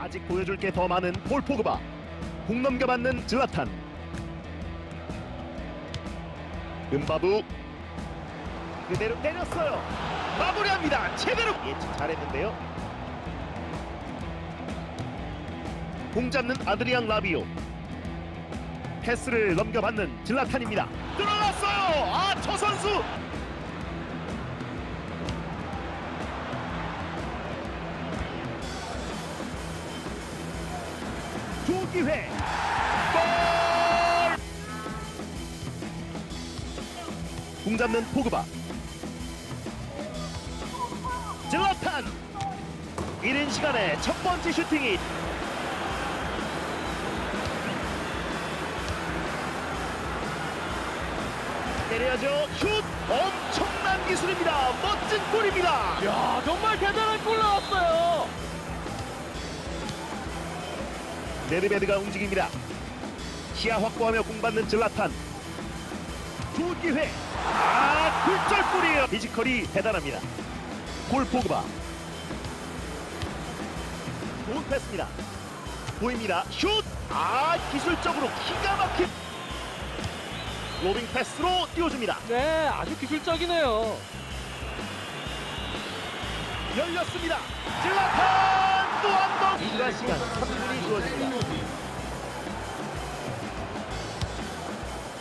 아직 보여줄 게 더 많은 폴 포그바. 공 넘겨받는 질라탄. 은바부. 그대로 때렸어요. 마무리합니다. 제대로. 예측 잘했는데요. 공 잡는 아드리앙 라비오. 패스를 넘겨받는 질라탄입니다. 들어갔어요. 아 저 선수 기회. 골! 공 잡는 포그바. 질라탄. 이른 시간에 첫 번째 슈팅이 때려야죠 슛! 엄청난 기술입니다. 멋진 골입니다. 야 정말 대단한 골 나왔어요. 네르베드가 움직입니다. 시야 확보하며 공받는 질라탄. 좋은 기회. 아, 굴절골이에요. 피지컬이 대단합니다. 폴 포그바. 좋은 패스입니다. 보입니다. 슛. 아, 기술적으로 기가 막힌. 로빙 패스로 띄워줍니다. 네 아주 기술적이네요. 열렸습니다. 질라탄 또한 번. 추가 시간 3분이 주어집니다.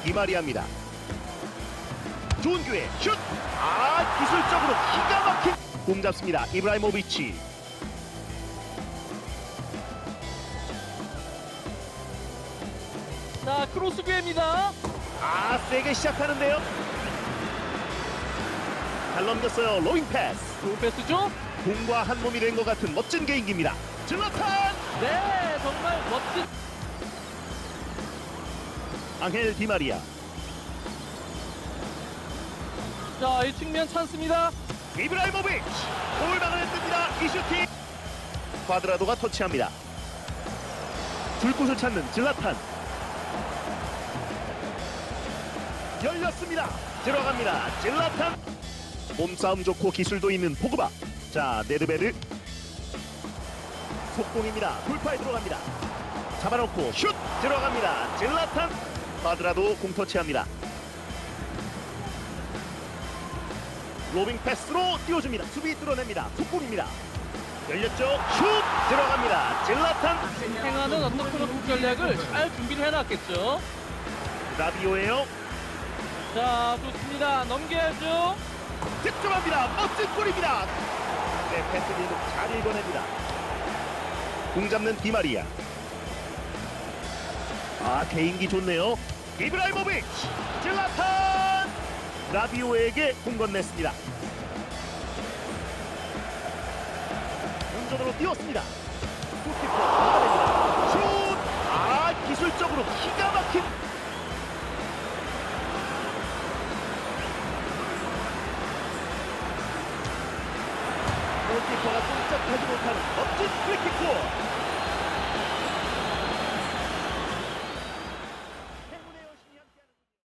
이마리아입니다. 좋은 기회 슛! 아 기술적으로 기가 막힌 공 잡습니다. 이브라이모비치 자 크로스 기회입니다. 아 세게 시작하는데요. 잘 넘겼어요. 로잉 패스. 좋은 패스죠? 공과 한 몸이 된 것 같은 멋진 개인기입니다. 질라탄 네 정말 멋진. 앙헬 디마리아 자 이 측면 찬스입니다. 이브라이모비치 골망을 뜹니다. 이 슈팅 과드라도가 터치합니다. 줄 곳을 찾는 질라탄 열렸습니다. 들어갑니다. 질라탄 몸싸움 좋고 기술도 있는 포그바 자 네드베르 속공입니다. 돌파에 들어갑니다. 잡아놓고 슛 들어갑니다. 질라탄 과드라도 공 터치합니다. 로빙 패스로 띄워줍니다. 수비 뚫어냅니다. 속공입니다. 열렸죠? 슛 들어갑니다. 질라탄 행하는 어떤 프로프 전략을 잘 준비를 해놨겠죠. 라비오예요. 자 좋습니다. 넘겨야죠. 득점합니다. 멋진 골입니다. 네, 패스 기록 잘 읽어냅니다. 공 잡는 디마리아. 아 개인기 좋네요. 이브라이모비치 질라탄 라비오에게 공 건넸습니다. 운전으로 뛰었습니다. 골키퍼 가 꼼짝하지 못하는 멋진 프리킥골